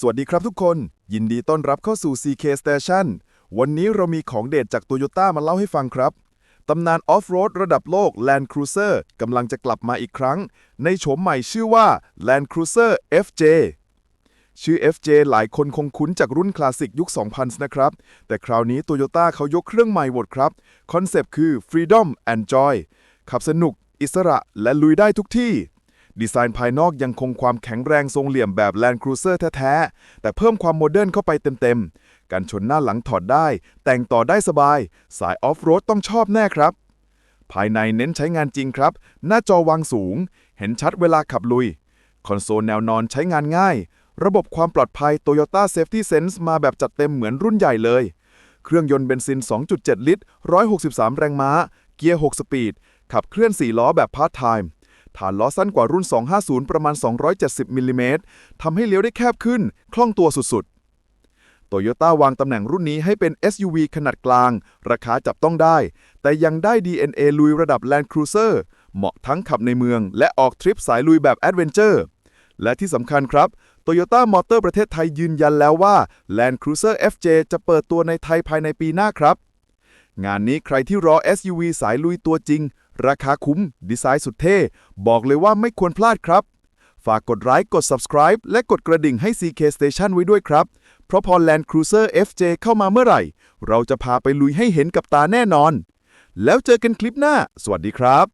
สวัสดีครับทุกคน ยินดีต้อนรับเข้าสู่ CK Station วันนี้เรามีของเด็ดจาก Toyota มาเล่าให้ฟังครับ ตำนานออฟโรดระดับโลก Land Cruiser กำลังจะกลับมาอีกครั้ง ในโฉมใหม่ชื่อว่า Land Cruiser FJ ชื่อ FJ หลายคนคงคุ้นจากรุ่นคลาสสิกยุค 2000 นะครับ แต่คราวนี้ Toyota เขายกเครื่องใหม่หมดครับ คอนเซปต์คือ Freedom and Joy ขับสนุก อิสระและลุยได้ทุกที่ ดีไซน์ภายนอกยังคงความแข็งแรงทรงเหลี่ยมแบบ Land Cruiser แท้ๆ แต่เพิ่มความโมเดิร์นเข้าไปเต็มๆ การชนหน้าหลังถอดได้ แต่งต่อได้สบาย สายออฟโรดต้องชอบแน่ครับ ภายในเน้นใช้งานจริงครับ หน้าจอวางสูง เห็นชัดเวลาขับลุย คอนโซลแนวนอนใช้งานง่าย ระบบความปลอดภัย Toyota Safety Sense มาแบบจัดเต็มเหมือนรุ่นใหญ่เลย เครื่องยนต์เบนซิน 2.7 ลิตร 163 แรงม้า เกียร์ 6 สปีด ขับเคลื่อน 4 ล้อแบบพาร์ทไทม์ ฐานล้อสั้นกว่ารุ่น 250 ประมาณ 270 มิลลิเมตรทำให้เลี้ยวได้แคบขึ้น คล่องตัวสุดๆ โตโยต้าวางตำแหน่งรุ่นนี้ให้เป็น SUV ขนาดกลาง ราคาจับต้องได้ แต่ยังได้ DNA ลุยระดับ Land Cruiser เหมาะทั้งขับในเมือง และออกทริปสายลุยแบบ Adventure และที่สำคัญครับ Toyota Motor ประเทศไทยยืนยันแล้วว่า Land Cruiser FJ จะเปิดตัวในไทยภายในปีหน้าครับ งานนี้ใครที่รอ SUV สายลุยตัวจริง ราคาคุ้ม ดีไซน์สุดเท่ บอกเลยว่าไม่ควรพลาดครับ ฝากกดไลค์กด subscribe และกดกระดิ่งให้ CK Station ไว้ด้วยครับ เพราะพอ Land Cruiser FJ เข้ามาเมื่อไหร่ เราจะพาไปลุยให้เห็นกับตาแน่นอน แล้วเจอกันคลิปหน้า สวัสดีครับ